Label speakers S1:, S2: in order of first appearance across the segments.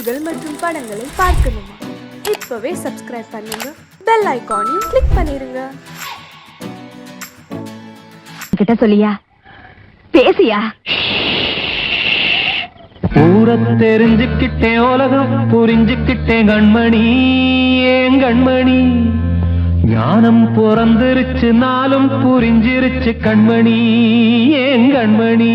S1: செய்திகள் மற்றும் படங்களை பார்க்கணுமா? இப்பவே சப்ஸ்கிரைப் பண்ணுங்க. பெல் ஐகானையும் கிளிக் பண்ணிருங்க.
S2: கிட்ட சொல்லியா? பேசியா?
S3: ஊர தெரிஞ்சுக்கிட்டேன் உலகம் புரிஞ்சுக்கிட்டேன் கண்மணி ஏன் கண்மணி? ஞானம் பிறந்திருச்சு நாளும் புரிஞ்சிருச்சு கண்மணி ஏன் கண்மணி?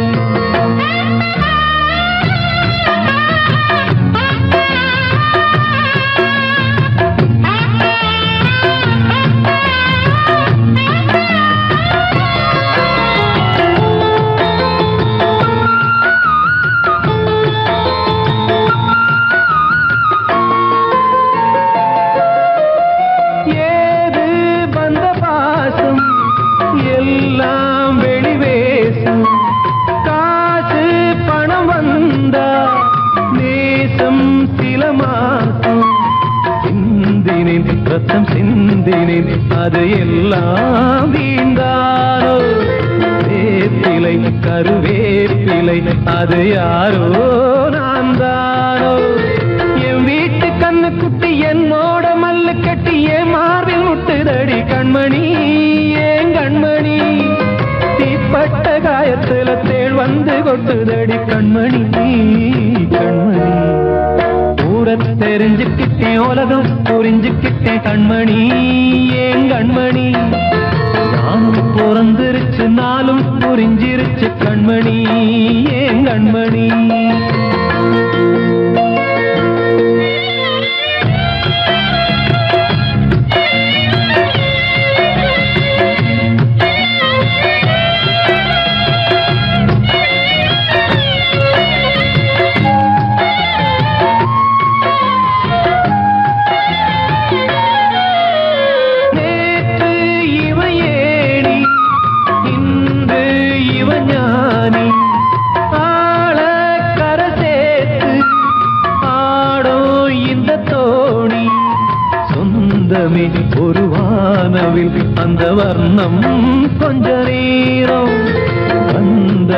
S3: எல்லாம் வீண்டாரோ வேப்பிலை கருவேப்பிலை அது யாரோ நான் தானோ என் வீட்டு கண்ணு குட்டி என் மோட மல்லு கட்டி என் மார்பில் முட்டுதடி கண்மணி ஏன் கண்மணி? தீப்பட்ட காயத்துல தேள் வந்து கொட்டுதடி கண்மணி கண்மணி. கூட தெரிஞ்சுக்கிட்டேன் உலகம் புரிஞ்சுக்கிட்டேன் கண்மணி. கண்மணி ஏன் கண்மணி?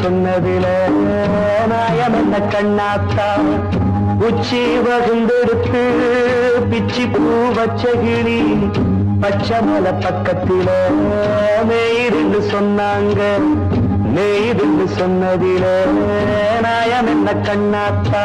S4: சொன்னதில நாயம் என்ன கண்ணாத்தா. உச்சி வகுந்தெடுத்து பிச்சி பூ வச்ச கிளி. பச்சை மலை பக்கத்தில மேயிருந்து சொன்னாங்க. மேயிருந்து சொன்னதில நாயம் என்ன கண்ணாத்தா.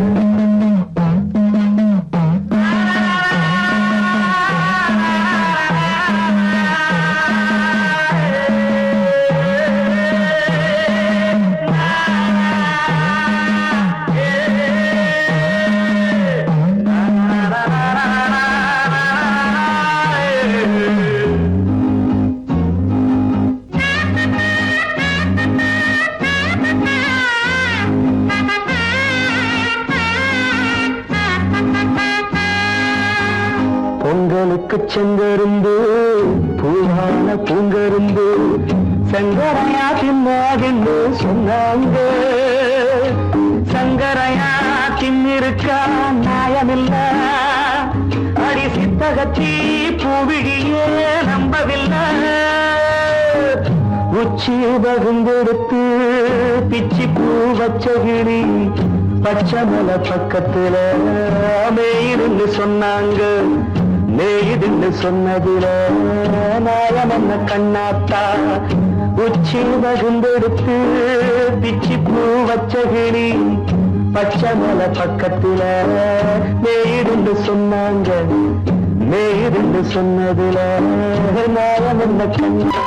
S4: உச்சி பகுந்தெடுத்து பிச்சி பூ வச்ச கிளி பச்சை மலை பக்கத்துல மேயிருந்து சொன்னாங்க மேயிருந்து சொன்னதுல நாயம் என்ன கண்ணாத்தா உச்சி பகுந்தெடுத்து பிச்சி பூ வச்ச கிளி பச்சை மலை பக்கத்துல மேயிருந்து சொன்னாங்க மேயிருந்து சொன்னதுல நாயம் என்ன கண்ணா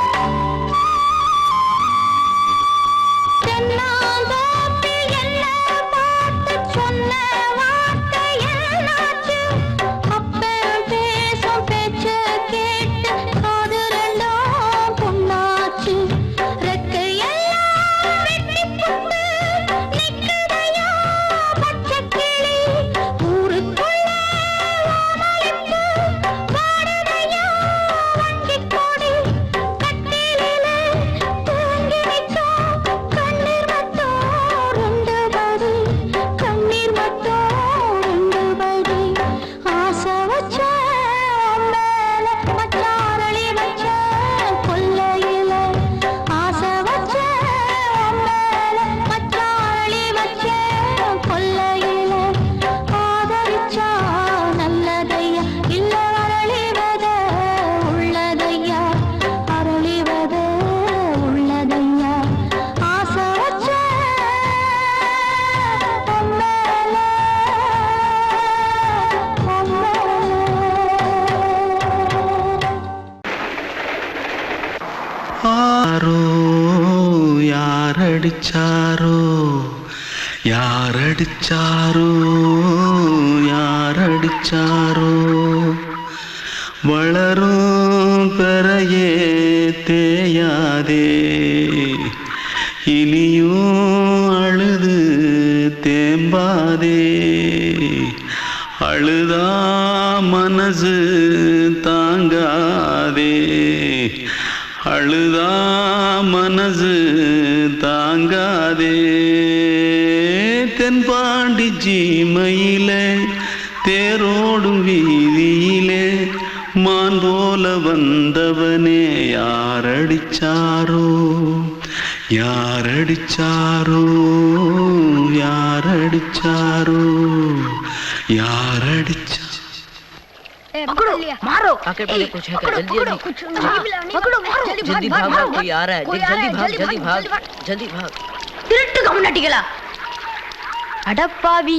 S5: யாரடிச்சாரோ யாரடிச்சாரோ யாரடிச்சாரோ வளரும் ஜீமையிலே தேரோடும் வீதியிலே மான் போல வந்தவனே யாரடிச்சாரோ யாரடிச்சாரோ யாரடிச்சாரோ யாரடிச்சா
S2: पकड़ो मारो
S6: आके पहले कुछ है क्या जल्दी जल्दी
S2: पकड़ो मारो
S6: जल्दी भाग भाग कोई आ रहा है
S2: कोई
S6: जल्दी
S2: आ रहा है,
S6: जल्दी भाग
S2: जल्दी
S6: जल्दी
S2: भाग,
S6: भाग जल्दी भाग
S2: திருட்டு கம்நாட்டிகளா அடப்பாவி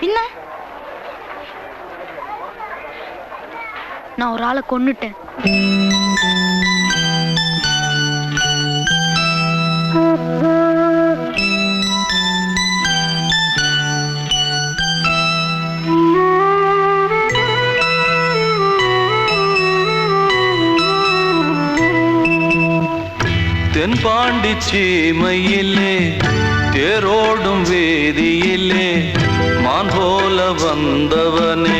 S2: பின்ன? நான் ஒரு ஆளை கொன்னுட்டேன்.
S5: தென்பாண்டி சீமையிலே தேரோடும் வேதியிலே மான் போல வந்தவனே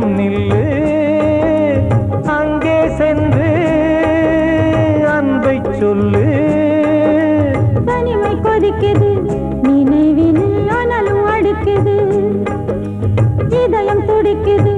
S7: கொஞ்சம் நில்லு. அங்கே சென்று அன்பை சொல்லு.
S8: தனிமை கொதிக்குது நினைவினில் ஆனாலும் அடுக்குது. இதயம் துடிக்குது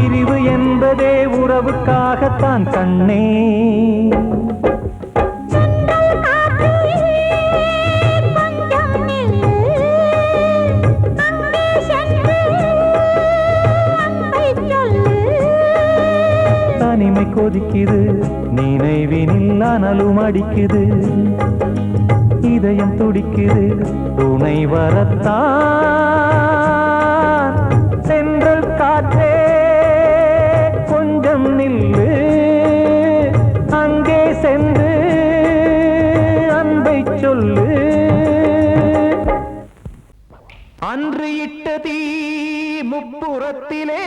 S8: பிரிவு
S7: என்பதே உறவுக்காகத்தான் கண்ணே. தனிமை கொதிக்குது நினைவினில் அனலும் அடிக்குது. இதயம் துடிக்குது துணை வரத்தான். நில்லு அங்கே சென்று அன்பை சொல்லு. அன்று இட்டதி முப்புறத்திலே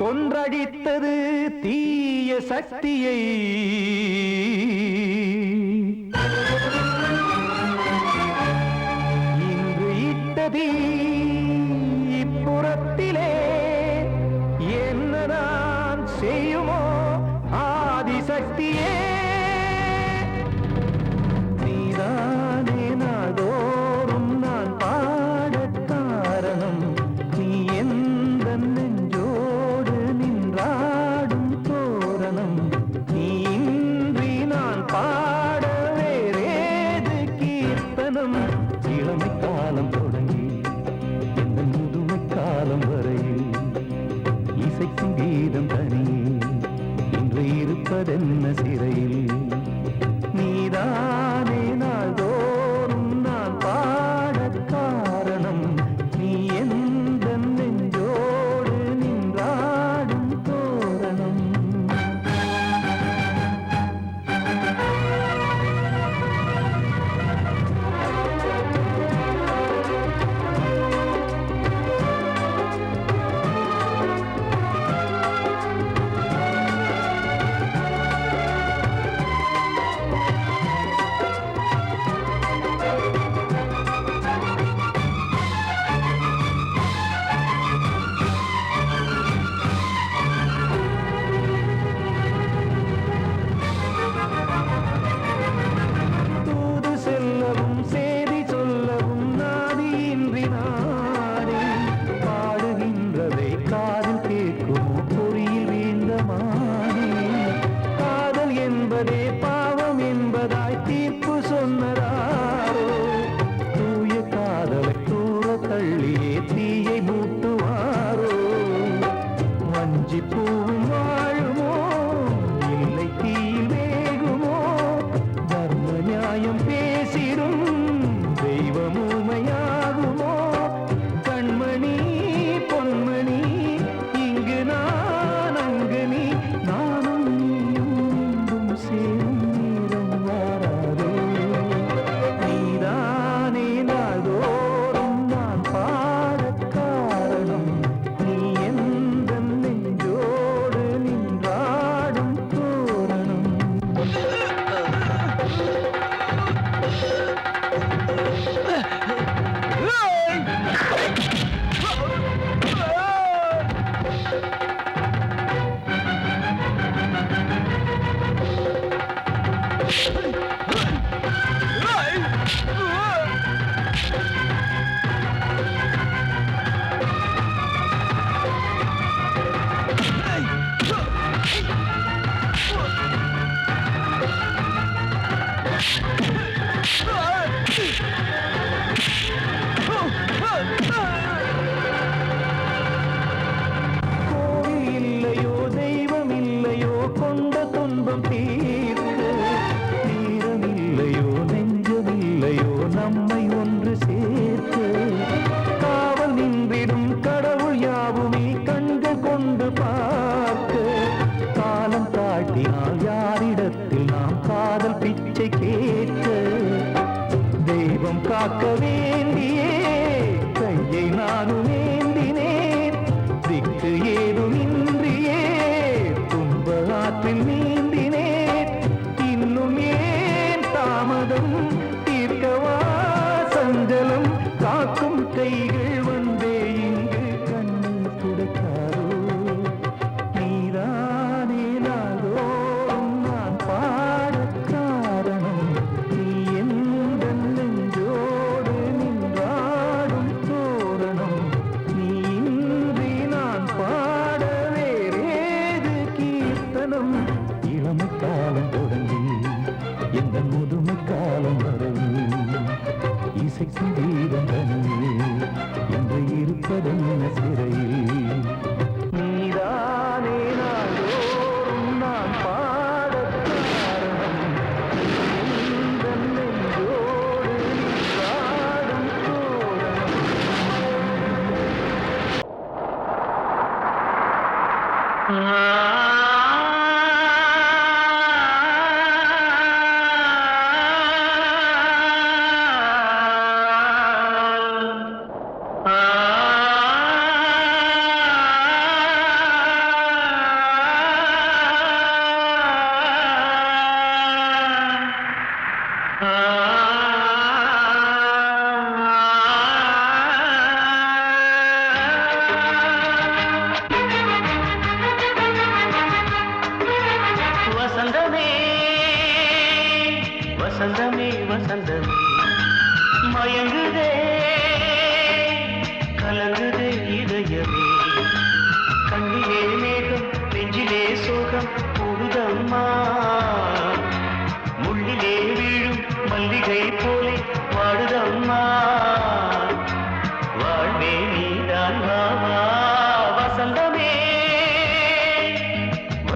S7: கொன்றடித்தது தீய சக்தியை. இன்று இட்டதே சிறையில்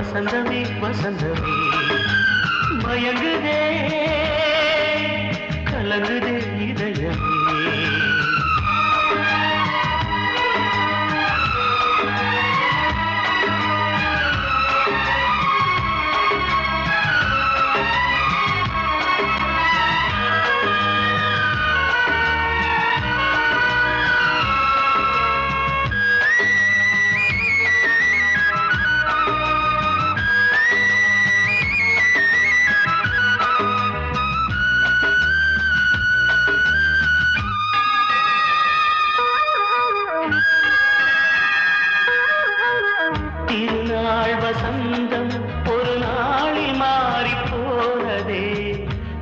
S4: வசந்தமே வசந்தமே. மயங்குதே கலங்குதே இதயமே.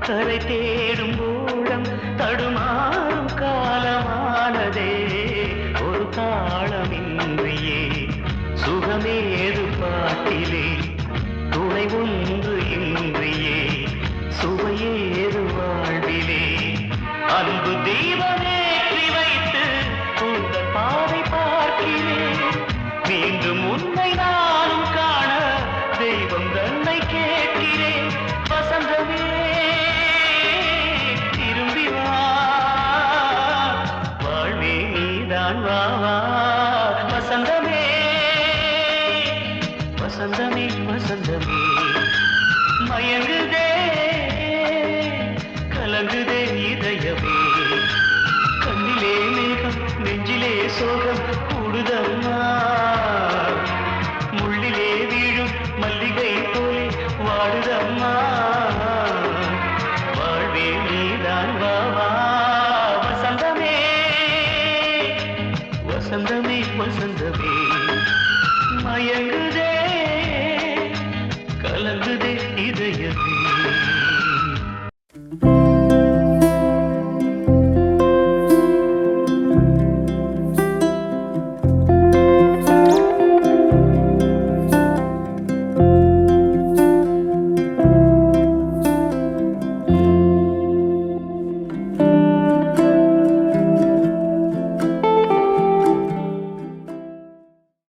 S4: கரை தேடும் ஊழம் தடுமா высоко